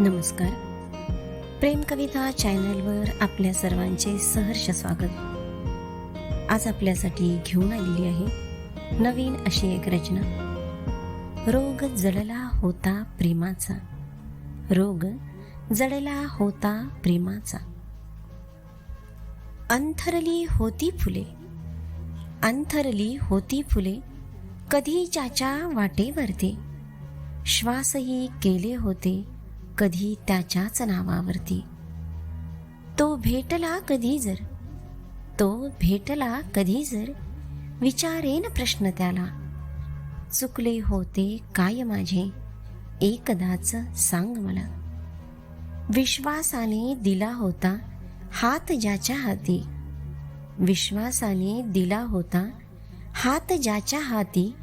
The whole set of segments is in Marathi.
नमस्कार. प्रेम कविता चॅनलवर आपल्या सर्वांचे सहर्ष स्वागत. आज आपल्यासाठी घेऊन आलेली आहे नवीन अशी एक रचना. रोग जडला होता प्रेमाचा. रोग जडला होता प्रेमाचा. अंथरली होती फुले. अंथरली होती फुले कधी ज्याच्या वाटेवरती. श्वासही केले होते कधी त्याच्याच नावावरती. तो भेटला कधी जर तो भेटला कधी जर विचारेन प्रश्न त्याला. चुकले होते काय माझे? एकदाच सांग मला. विश्वासाने दिला होता हात ज्याच्या हाती. विश्वासाने दिला होता हात ज्याच्या हाती.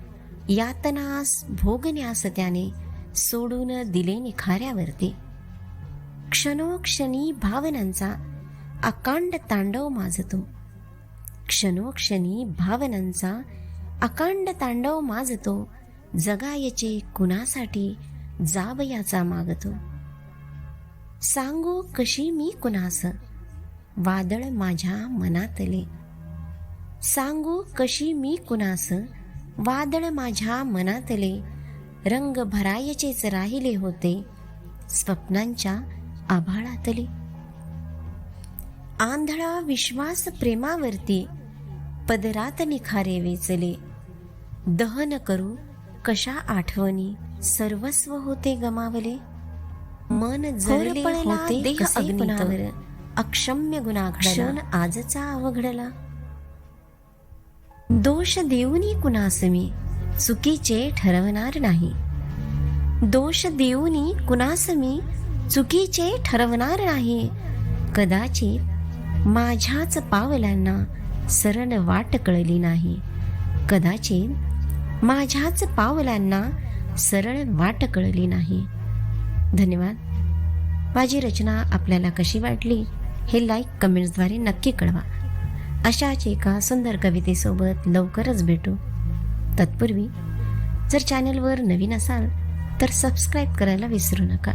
यातनास भोगण्यास त्याने सोडून दिले निखाऱ्यावरती. क्षणोक्षणी भावनांचा अकांड तांडव माजतो. क्षणोक्षणी भावनांचा अकांड तांडव माजतो. जगायचे कुणासाठी जावयाचा मागतो. सांगू कशी मी कुणास? वादळ माझ्या मनातले. सांगू कशी मी कुणास? वादळ माझ्या मनातले. रंग भरायचेच राहिले होते स्वप्नांच्या आभाळातले. आंधळा विश्वास प्रेमावरती पदरात निखारे वेचले. दहन करू कशा आठवणी सर्वस्व होते गमावले. मन जळले होते देह अग्निवर अक्षम्य गुन्हा क्षण आजचा अवघडला. दोष देऊनी कुणास मी? चुकीचे ठरवणार नाही. दोष देऊनी कुणास मी चुकीचे ठरवणार नाही. कदाचित माझ्याच पावलांना सरळ वाट कळली नाही. कदाचित माझ्याच पावलांना सरळ वाट कळली नाही. धन्यवाद. माझी रचना आपल्याला कशी वाटली हे लाईक कमेंट्सद्वारे नक्की कळवा. अशाच एका सुंदर कवितेसोबत लवकरच भेटू. तत्पूर्वी जर चॅनलवर नवीन असाल तर सबस्क्राईब करायला विसरू नका.